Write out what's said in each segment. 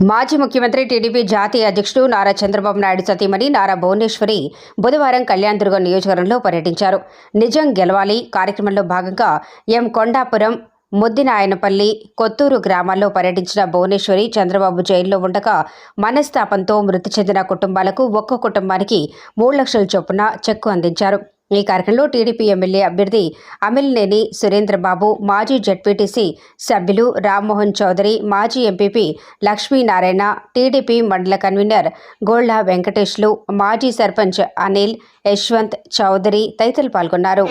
మాజీ ముఖ్యమంత్రి టీడీపీ జాతీయ అధ్యక్షుడు నారా చంద్రబాబు నాయుడు సతీమణి నారా భువనేశ్వరి బుధవారం కళ్యాణ్ దుర్గం నియోజకవర్గంలో పర్యటించారు. నిజం గెలవాలి. కార్యక్రమంలో భాగంగా ఎం కొండాపురం ముద్దినాయనపల్లి కొత్తూరు గ్రామాల్లో పర్యటించిన భువనేశ్వరి చంద్రబాబు జైల్లో ఉండగా మనస్తాపంతో మృతి చెందిన కుటుంబాలకు ఒక్కో కుటుంబానికి మూడు లక్షల చొప్పున చెక్కు అందించారు. ఈ కార్యక్రమంలో టీడీపీ ఎమ్మెల్యే అభ్యర్థి అమిల్నేని సురేంద్రబాబు మాజీ జడ్పీటీసీ సభ్యులు రామ్మోహన్ చౌదరి మాజీ MPP Lakshminarayana TDP mandal convener Golla వెంకటేష్లు మాజీ సర్పంచ్ అనిల్ యశ్వంత్ చౌదరి తదితరులు పాల్గొన్నారు.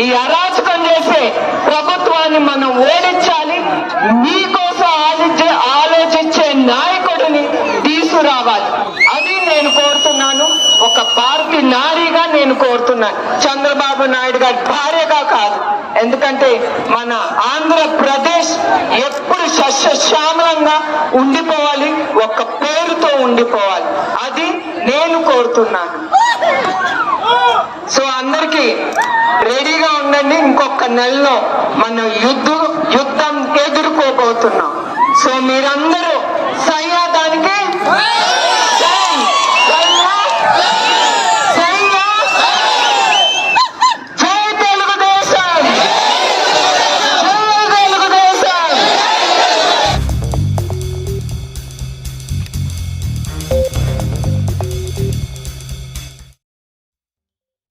ఈ అరాచకం చేసే ప్రభుత్వాన్ని మనం ఓడించాలి. మీకోసం ఆలోచించే ఆలోచించే నాయకుడిని తీసుకురావాలి. అది నేను కోరుతున్నాను. ఒక పార్టీ నారీగా నేను కోరుతున్నాను. చంద్రబాబు నాయుడు గారి భార్యగా కాదు. ఎందుకంటే మన ఆంధ్రప్రదేశ్ ఎప్పుడు సస్యశ్యామలంగా ఉండిపోవాలి. ఒక పేరుతో ఉండిపోవాలి. అది నేను కోరుతున్నాను. అందరికి రెడీగా ఉండండి. ఇంకొక నెలలో మనం యుద్ధ యుద్ధం ఎదుర్కోబోతున్నాం. సో మీరందరూ సయ్యాదానికి